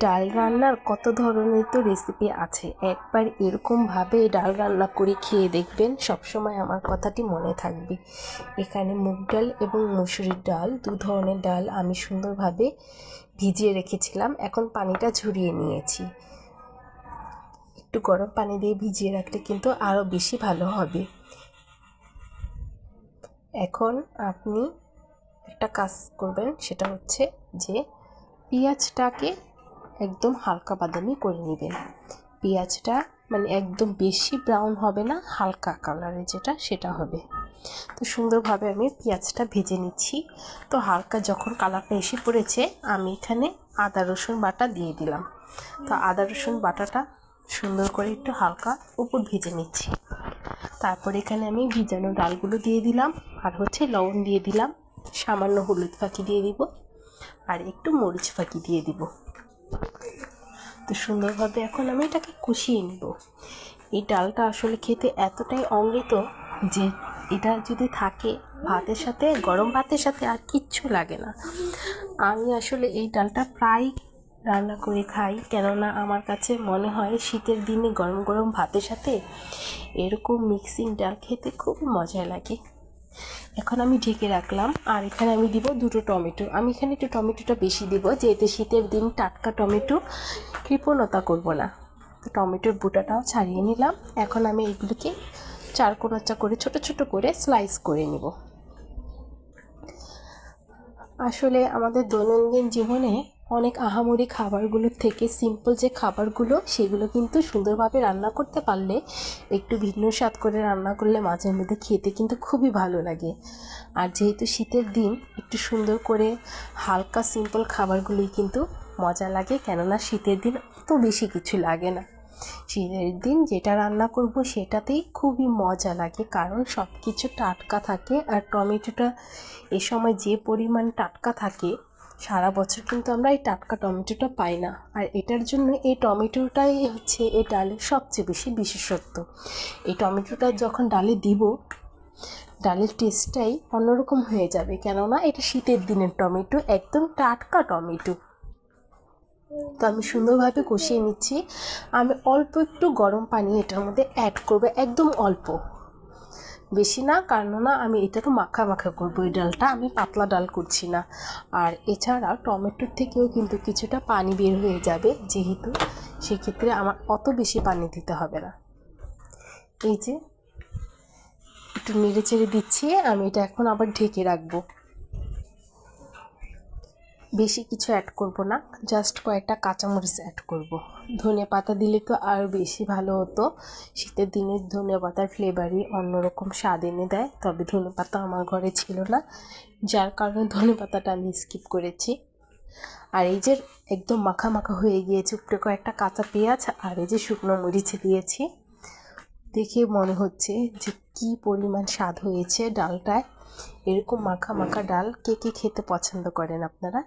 ডাল রান্নার কত ধরনের তো রেসিপি আছে। একবার এরকমভাবে ডাল রান্না করে খেয়ে দেখবেন, সবসময় আমার কথাটি মনে থাকবে। এখানে মুগ ডাল এবং মুসুরির ডাল, দু ধরনের ডাল আমি সুন্দরভাবে ভিজিয়ে রেখেছিলাম। এখন পানিটা ঝরিয়ে নিয়েছি। একটু গরম পানি দিয়ে ভিজিয়ে রাখলে কিন্তু আরও বেশি ভালো হবে। এখন আপনি একটা কাজ করবেন, সেটা হচ্ছে যে পেঁয়াজটাকে একদম হালকা বাদামি করে নেবেন। পেঁয়াজটা মানে একদম বেশি ব্রাউন হবে না, হালকা কালারের যেটা সেটা হবে। তো সুন্দরভাবে আমি পেঁয়াজটা ভেজে নিচ্ছি। তো হালকা যখন কালারটা এসে পড়েছে, আমি এখানে আদা, রসুন বাটা দিয়ে দিলাম। তো আদা, রসুন বাটাটা সুন্দর করে একটু হালকা উপর ভেজে নিচ্ছি। তারপর এখানে আমি ভিজানো ডালগুলো দিয়ে দিলাম, আর হচ্ছে লবণ দিয়ে দিলাম, সামান্য হলুদ ফাঁকি দিয়ে দিব, আর একটু মরিচ ফাঁকি দিয়ে দিব। তো সুন্দরভাবে এখন আমি এটাকে কষিয়ে নিব। এই ডালটা আসলে খেতে এতটাই অমৃত যে এটা যদি থাকে ভাতের সাথে, গরম ভাতের সাথে আর কিচ্ছু লাগে না। আমি আসলে এই ডালটা প্রায় রান্না করে খাই, কেননা আমার কাছে মনে হয় শীতের দিনে গরম গরম ভাতের সাথে এরকম মিক্সিং ডাল খেতে খুব মজা লাগে। এখন আমি ঢেকে রাখলাম, আর এখানে আমি দিব দুটো টমেটো। আমি এখানে একটু টমেটোটা বেশি দিব, যেহেতু শীতের দিন টাটকা টমেটো কৃপণতা করব না। তো টমেটোর বুটাটাও ছাড়িয়ে নিলাম। এখন আমি এগুলোকে চার কোনাচা করে, ছোট ছোট করে স্লাইস করে নিব। আসলে আমাদের দৈনন্দিন জীবনে অনেক আহামরি খাবারগুলোর থেকে সিম্পল যে খাবারগুলো, সেগুলো কিন্তু সুন্দরভাবে রান্না করতে পারলে, একটু ভিন্ন স্বাদ করে রান্না করলে মাঝে মধ্যে খেতে কিন্তু খুবই ভালো লাগে। আর যেহেতু শীতের দিন, একটু সুন্দর করে হালকা সিম্পল খাবারগুলোই কিন্তু মজা লাগে, কেননা শীতের দিন তো বেশি কিছু লাগে না। শীতের দিন যেটা রান্না করব, সেটাতেই খুবই মজা লাগে, কারণ সব কিছু টাটকা থাকে, আর টমেটোটা এ সময় যে পরিমাণ টাটকা থাকে সারা বছর কিন্তু আমরা এই টাটকা টমেটোটা পাই না। আর এটার জন্য এই টমেটোটাই হচ্ছে এই ডালের সবচেয়ে বেশি বিশেষত্ব। এই টমেটোটা যখন ডালে দিব, ডালের টেস্টটাই অন্যরকম হয়ে যাবে। কেননা এটা শীতের দিনের টমেটো, একদম টাটকা টমেটো। তো আমি সুন্দরভাবে কষিয়ে নিচ্ছি। আমি অল্প একটু গরম পানি এটার মধ্যে অ্যাড করব, একদম অল্প। বেশি না, কেননা আমি এটা তো মাখা মাখা করব। এই ডালটা আমি পাতলা ডাল করছি না। আর এছাড়া টমেটোর থেকেও কিন্তু কিছুটা পানি বের হয়ে যাবে, যেহেতু সেক্ষেত্রে আমার অত বেশি পানি দিতে হবে না। এই যে, একটু নেড়ে চেড়ে দিচ্ছি, আমি এটা এখন আবার ঢেকে রাখব। বেশি কিছু অ্যাড করব না জাস্ট কয়েকটা কাঁচামরিচ অ্যাড করব। ধনে পাতা দিলে তো আরও বেশি ভালো হতো। শীতের দিনে ধনে পাতার ফ্লেভারই অন্যরকম স্বাদ এনে দেয়, তবে ধনে পাতা আমার ঘরে ছিল না, যার কারণে ধনে পাতাটা আমি স্কিপ করেছি। আর এই যে একদম মাখা মাখা হয়ে গিয়েছে, উপরে কয়েকটা কাঁচা পেঁয়াজ আর এই যে শুকনো মরিচ দিয়েছি। দেখে মনে হচ্ছে যে কি পরিমাণ স্বাদ হয়েছে ডালটায়। এরকম মাখা মাখা ডাল কে কে খেতে পছন্দ করেন আপনারা?